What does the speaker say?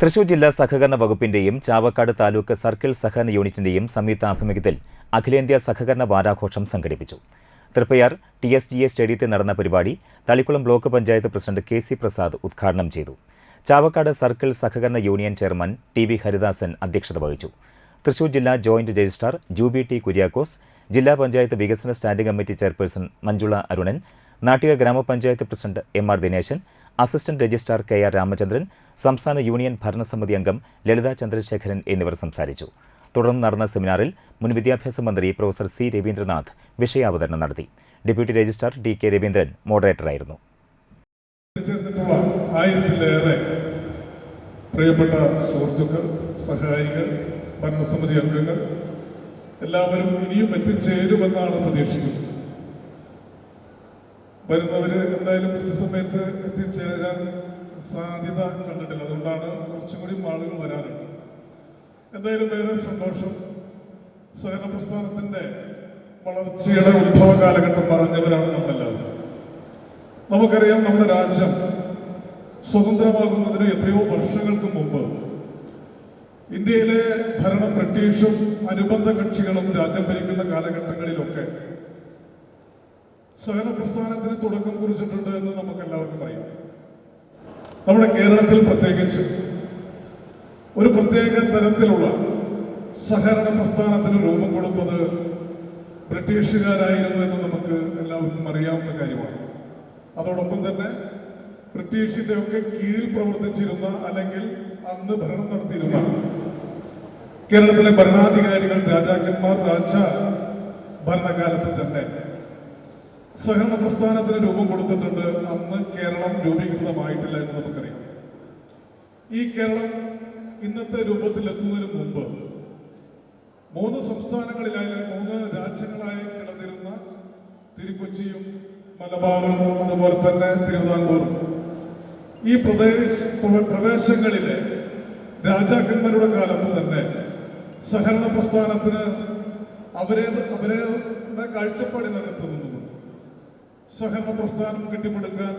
തൃശൂർ ജില്ലാ സഹകരണ വകുപ്പിന്റെയും ചാവക്കാട് താലൂക്ക് സർക്കിൾ സഹകരണ യൂണിറ്റിന്റെയും സംയുക്ത ആഭിമുഖ്യത്തിൽ അഖിലേന്ത്യാ സഹകരണ വാരാഘോഷം സംഘടിപ്പിച്ചു. Triprayar T S G A സ്റ്റേഡിയത്തിൽ നടന്ന പരിപാടി Thalikulam block panchayat president K C Prasad ഉദ്ഘാടനം ചെയ്തു. ചാവക്കാട് സർക്കിൾ സഹകരണ union chairman T V Haridasan അധ്യക്ഷത വഹിച്ചു. തൃശൂർ ജില്ലാ joint registrar Jubi T Kuriakose ജില്ലാ പഞ്ചായത്ത് വികസന standing committee chairperson Manjula Arunan Nattika ഗ്രാമപഞ്ചായത്ത് president M R Dineshan assistant registrar K R Ramachandran സംസ്ഥാന യൂണിയൻ ഭരണസമിതി അംഗം ലളിത ചന്ദ്രശേഖരൻ എന്നിവർ സംസാരിച്ചു. തുടർന്ന് നടന്ന സെമിനാറിൽ മുൻ വിദ്യാഭ്യാസ മന്ത്രി പ്രൊഫസർ സി രവീന്ദ്രനാഥ് വിഷയാവതരണം നടത്തി. Deputy registrar D K Raveendran മോഡറേറ്ററായിരുന്നു. ആയിരത്തിലേറെ പ്രിയപ്പെട്ട സുഹൃത്തുക്കൾ സഹായികൾ ഭരണസമിതി അംഗങ്ങൾ എല്ലാവരും ഇനിയും എത്തിച്ചേരുമെന്നാണ് പ്രതീക്ഷിക്കുന്നത്. വരുന്നവർ എന്തായാലും കൃത്യസമയത്ത് എത്തിച്ചേരാൻ സാധ്യത കണ്ടിട്ടില്ല. അതുകൊണ്ടാണ് കുറച്ചും കൂടി ആളുകൾ വരാനുണ്ട് എന്തായാലും വേറെ സന്തോഷം. സഹകരണ പ്രസ്ഥാനത്തിന്റെ വളർച്ചയുടെ ഉത്ഭവ കാലഘട്ടം പറഞ്ഞവരാണ് നമ്മളെല്ലാവരും. നമുക്കറിയാം നമ്മുടെ രാജ്യം സ്വതന്ത്രമാകുന്നതിന് എത്രയോ വർഷങ്ങൾക്ക് മുമ്പ് ഇന്ത്യയിലെ ഭരണം ബ്രിട്ടീഷും അനുബന്ധ കക്ഷികളും രാജ്യം ഭരിക്കുന്ന കാലഘട്ടങ്ങളിലൊക്കെ സഹന പ്രസ്ഥാനത്തിന് തുടക്കം കുറിച്ചിട്ടുണ്ട് എന്ന് നമുക്ക് എല്ലാവർക്കും അറിയാം നമ്മുടെ കേരളത്തിൽ പ്രത്യേകിച്ച് ഒരു പ്രത്യേക തരത്തിലുള്ള സഹകരണ പ്രസ്ഥാനത്തിന് രൂപം കൊടുത്തത് ബ്രിട്ടീഷുകാരായിരുന്നു എന്ന് നമുക്ക് എല്ലാവർക്കും അറിയാവുന്ന കാര്യമാണ്. അതോടൊപ്പം തന്നെ ബ്രിട്ടീഷിന്റെ ഒക്കെ കീഴിൽ പ്രവർത്തിച്ചിരുന്ന അല്ലെങ്കിൽ അന്ന് ഭരണം നടത്തിയിരുന്ന കേരളത്തിലെ ഭരണാധികാരികൾ രാജാക്കന്മാർ രാജ ഭരണകാലത്ത് തന്നെ സഹകരണ പ്രസ്ഥാനത്തിന് രൂപം കൊടുത്തിട്ടുണ്ട്. അന്ന് കേരളം രൂപീകൃതമായിട്ടില്ല എന്ന് നമുക്കറിയാം. ഈ കേരളം ഇന്നത്തെ രൂപത്തിലെത്തുന്നതിന് മുമ്പ് മൂന്ന് സംസ്ഥാനങ്ങളിലായി മൂന്ന് രാജ്യങ്ങളായി കിടന്നിരുന്ന തിരുക്കൊച്ചിയും മലബാറും അതുപോലെ തന്നെ തിരുവിതാംകൂറും. ഈ പ്രദേശ പ്ര- പ്രദേശങ്ങളിലെ രാജാക്കന്മാരുടെ കാലത്ത് തന്നെ സഹകരണ പ്രസ്ഥാനത്തിന് അവരെ അവരുടെ കാഴ്ചപ്പാടിനകത്ത് നിന്നുകൊണ്ട് സഹകരണ പ്രസ്ഥാനം കെട്ടിപ്പടുക്കാൻ